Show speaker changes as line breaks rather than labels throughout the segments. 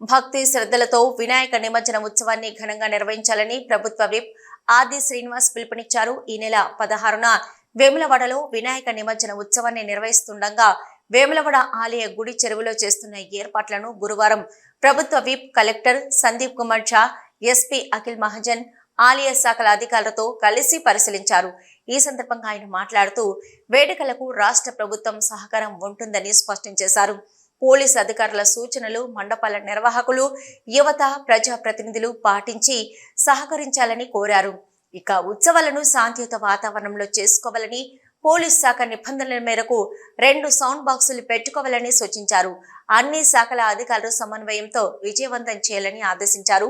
భక్తి శ్రద్ధలతో వినాయక నిమజ్జన ఉత్సవాన్ని ఘనంగా నిర్వహించాలని ప్రభుత్వ విప్ ఆది శ్రీనివాస్ పిలుపునిచ్చారు. ఈ నెల పదహారున వేములవాడలో వినాయక నిమజ్జన ఉత్సవాన్ని నిర్వహిస్తుండగా వేములవాడ ఆలయ గుడి చెరువులో చేస్తున్న ఏర్పాట్లను గురువారం ప్రభుత్వ whip collector Sandeep Kumar Jha SP Akhil Mahajan ఆలయ శాఖల అధికారులతో కలిసి పరిశీలించారు. ఈ సందర్భంగా ఆయన మాట్లాడుతూ వేడుకలకు రాష్ట్ర ప్రభుత్వం సహకారం ఉంటుందని స్పష్టం చేశారు. పోలీస్ అధికారుల సూచనలు మండపాల నిర్వాహకులు యువత ప్రజా ప్రతినిధులు పాటించి సహకరించాలని కోరారు. ఇక ఉత్సవాలను శాంతియుత వాతావరణంలో చేసుకోవాలని పోలీస్ శాఖ నిబంధనల మేరకు రెండు సౌండ్ బాక్సులు పెట్టుకోవాలని సూచించారు. అన్ని శాఖల అధికారులు సమన్వయంతో విజయవంతం చేయాలని ఆదేశించారు.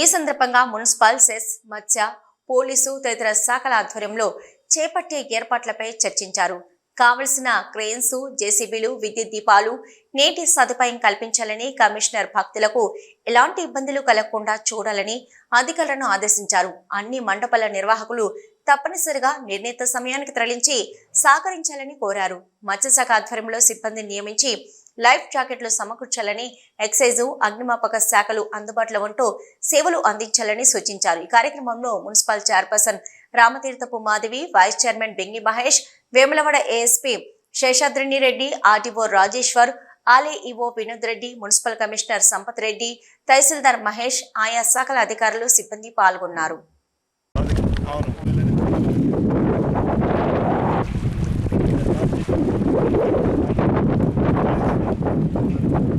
ఈ సందర్భంగా మున్సిపల్ సెస్ మత్స్య పోలీసు తదితర శాఖల ఆధ్వర్యంలో చేపట్టే ఏర్పాట్లపై చర్చించారు. కావలసిన క్రేన్స్ జేసీబీలు విద్యుత్ దీపాలు నీటి సదుపాయం కల్పించాలని కమిషనర్ భక్తులకు ఎలాంటి ఇబ్బందులు కలగకుండా చూడాలని అధికారులను ఆదేశించారు. అన్ని మండపాల నిర్వాహకులు తప్పనిసరిగా నిర్ణీత సమయానికి తరలించి సహకరించాలని కోరారు. మత్స్యశాఖ ఆధ్వర్యంలో సిబ్బందిని నియమించి లైఫ్ జాకెట్లు సమకూర్చాలని ఎక్సైజు అగ్నిమాపక శాఖలు అందుబాటులో ఉంటూ సేవలు అందించాలని సూచించారు. ఈ కార్యక్రమంలో municipal chairperson Ramatheerthapu Madhavi vice chairman Bengi Mahesh Vemulawada ASP Seshadrini Reddy RTO Rajeshwar Ale EO Vinod Reddy municipal commissioner Sampath Reddy tahsildar Mahesh ఆయా శాఖల అధికారులు సిబ్బంది పాల్గొన్నారు.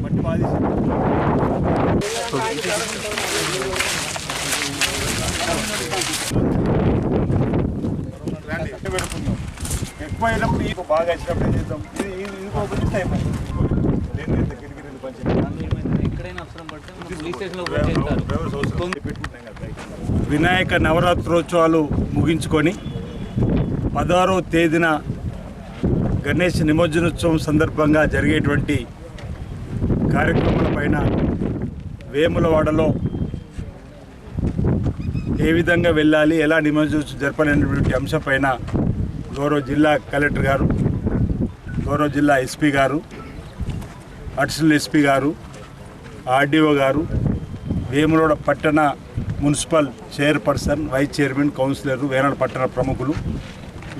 మట్టి బాగా పెడుతున్నాం ఈ బాగా వచ్చినప్పుడు ఏం చేద్దాం? ఇది
ఎక్కడైనా అవసరం పడితే చేస్తారు
వినాయక నవరాత్రోత్సవాలు ముగించుకొని పదహారో తేదీన గణేష్ నిమజ్జనోత్సవం సందర్భంగా జరిగేటువంటి కార్యక్రమాలపైన వేములవాడలో ఏ విధంగా వెళ్ళాలి ఎలా నిమజ్జనోత్సవం జరపాలనేటువంటి అంశంపైన గౌరవ జిల్లా కలెక్టర్ గారు గౌరవ జిల్లా ఎస్పీ గారు అడిషనల్ ఎస్పీ గారు ఆర్డీఓ గారు వేములోడ పట్టణ municipal chairperson vice chairman councillor వేనాడ పట్టణ ప్రముఖులు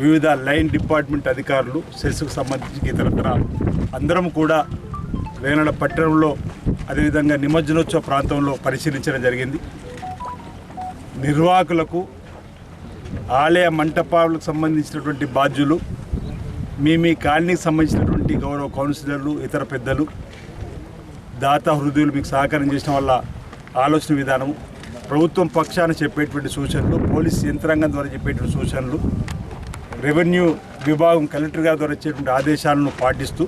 వివిధ లైన్ డిపార్ట్మెంట్ అధికారులు సెస్కు సంబంధించి ఇతరత్ర అందరం కూడా వేనాడ పట్టణంలో అదేవిధంగా నిమజ్జనోత్సవ ప్రాంతంలో పరిశీలించడం జరిగింది. నిర్వాహకులకు ఆలయ మంటపాలకు సంబంధించినటువంటి బాధ్యులు మీ మీ కాలనీకి సంబంధించినటువంటి గౌరవ కౌన్సిలర్లు ఇతర పెద్దలు దాత హృదయులు మీకు సహకారం చేసిన వల్ల ఆలోచన విధానం ప్రభుత్వం పక్షాన చెప్పేటువంటి సూచనలు పోలీస్ యంత్రాంగం ద్వారా చెప్పేటువంటి సూచనలు రెవెన్యూ విభాగం కలెక్టర్ గారి ద్వారా ఇచ్చేటువంటి ఆదేశాలను పాటిస్తూ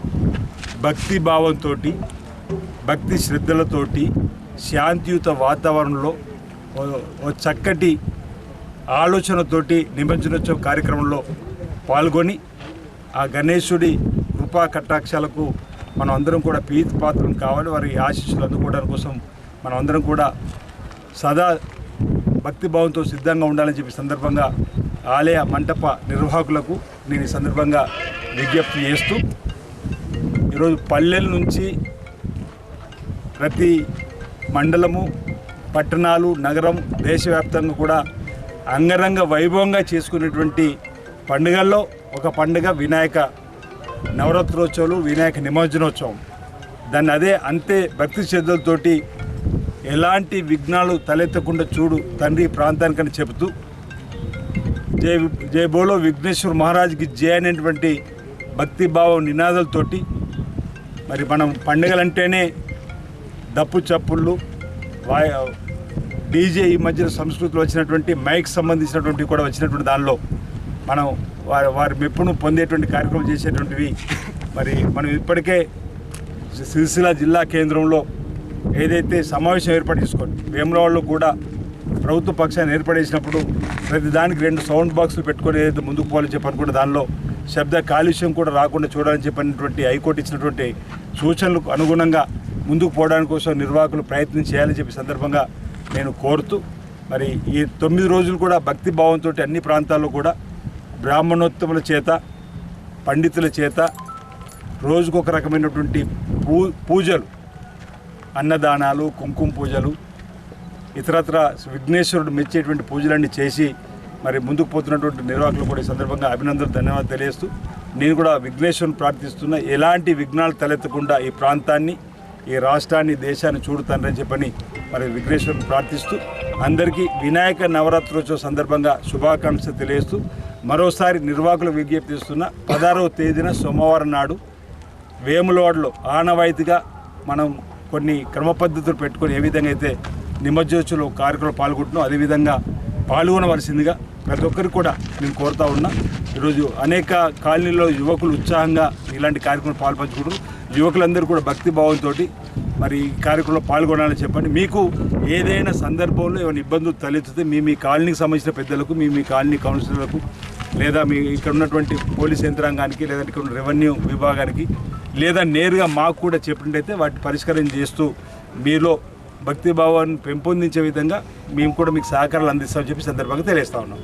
భక్తి భావంతో భక్తి శ్రద్ధలతోటి శాంతియుత వాతావరణంలో చక్కటి ఆలోచనతోటి నిమజ్జనోత్సవ కార్యక్రమంలో పాల్గొని ఆ గణేశుడి కృపా కటాక్షాలకు మనం అందరం కూడా పీతి పాత్రం కావాలి. వారి ఆశీస్సులు అందుకోవడానికి కోసం మనం అందరం కూడా సదా భక్తిభావంతో సిద్ధంగా ఉండాలని చెప్పి సందర్భంగా ఆలయ మంటప నిర్వాహకులకు నేను ఈ సందర్భంగా విజ్ఞప్తి చేస్తూ ఈరోజు పల్లెల నుంచి ప్రతి మండలము పట్టణాలు నగరం దేశవ్యాప్తంగా కూడా అంగరంగ వైభవంగా చేసుకునేటువంటి పండుగల్లో ఒక పండుగ వినాయక నవరాత్రోత్సవాలు వినాయక నిమజ్జనోత్సవం. దాన్ని అదే అంతే భక్తి శ్రద్ధలతోటి ఎలాంటి విఘ్నాలు తలెత్తకుండా చూడు తండ్రి ప్రాంతానికని చెబుతూ జై జై బోలో విఘ్నేశ్వర్ మహారాజ్కి జయ అనేటువంటి భక్తిభావం నినాదాలతోటి మరి మనం పండుగలంటేనే దప్పు చప్పుళ్ళు వాయ డీజే ఈ మధ్యన సంస్కృతిలో వచ్చినటువంటి మైక్ సంబంధించినటువంటి కూడా వచ్చినటువంటి దానిలో మనం వారి వారి మెప్పును పొందేటువంటి కార్యక్రమం చేసేటువంటివి. మరి మనం ఇప్పటికే సిరిసిల్ల జిల్లా కేంద్రంలో ఏదైతే సమావేశం ఏర్పాటు చేసుకోండి వేములవాళ్ళు కూడా ప్రభుత్వ పక్షాన్ని ఏర్పడేసినప్పుడు ప్రతి దానికి రెండు సౌండ్ బాక్సులు పెట్టుకొని ఏదైతే ముందుకు పోవాలని చెప్పని దానిలో శబ్ద కాలుష్యం కూడా రాకుండా చూడాలని చెప్పినటువంటి హైకోర్టు ఇచ్చినటువంటి సూచనలకు అనుగుణంగా ముందుకు పోవడానికి కోసం నిర్వాహకులు ప్రయత్నం చేయాలని చెప్పి సందర్భంగా నేను కోరుతూ మరి ఈ తొమ్మిది రోజులు కూడా భక్తి భావంతో అన్ని ప్రాంతాల్లో కూడా బ్రాహ్మణోత్తముల చేత పండితుల చేత రోజుకొక రకమైనటువంటి పూ పూజలు అన్నదానాలు కుంకుమ పూజలు ఇతరత్ర విఘ్నేశ్వరుడు మెచ్చేటువంటి పూజలన్నీ చేసి మరి ముందుకు పోతున్నటువంటి నిర్వాహకులు కూడా ఈ సందర్భంగా అభినందనలు ధన్యవాదాలు తెలియజేస్తూ నేను కూడా విఘ్నేశ్వరుని ప్రార్థిస్తున్న. ఎలాంటి విఘ్నాలు తలెత్తకుండా ఈ ప్రాంతాన్ని ఈ రాష్ట్రాన్ని దేశాన్ని చూడుతానని చెప్పని మరి విఘ్నేశ్వరుని ప్రార్థిస్తూ అందరికీ వినాయక నవరాత్రోత్సవ సందర్భంగా శుభాకాంక్షలు తెలియజేస్తూ మరోసారి నిర్వాహకులు విజ్ఞప్తి చేస్తున్న పదహారవ తేదీన సోమవారం నాడు వేములవాడలో ఆనవాయితీగా మనం కొన్ని క్రమ పద్ధతులు పెట్టుకొని ఏ విధంగా అయితే నిమజ్జోత్సవంలో కార్యక్రమం పాల్గొంటున్నాం అదేవిధంగా పాల్గొనవలసిందిగా ప్రతి ఒక్కరికి కూడా నేను కోరుతా ఉన్నా. ఈరోజు అనేక కాలనీలో యువకులు ఉత్సాహంగా ఇలాంటి కార్యక్రమం పాల్పంచుకుంటున్నారు. యువకులందరూ కూడా భక్తి భావంతో మరి ఈ కార్యక్రమంలో పాల్గొనాలని చెప్పండి. మీకు ఏదైనా సందర్భంలో ఏమైనా ఇబ్బందులు తలెత్తితే మీ మీ కాలనీకి సంబంధించిన పెద్దలకు మీ మీ కాలనీ కౌన్సిలర్లకు లేదా మీ ఇక్కడ ఉన్నటువంటి పోలీస్ యంత్రాంగానికి లేదా ఇక్కడ ఉన్న రెవెన్యూ విభాగానికి లేదా నేరుగా మాకు కూడా చెప్పినట్టయితే వాటి పరిష్కారం చేస్తూ మీలో భక్తి భావాన్ని పెంపొందించే విధంగా మేము కూడా మీకు సహకారాలు అందిస్తామని చెప్పి సందర్భంగా తెలియజేస్తా ఉన్నాం.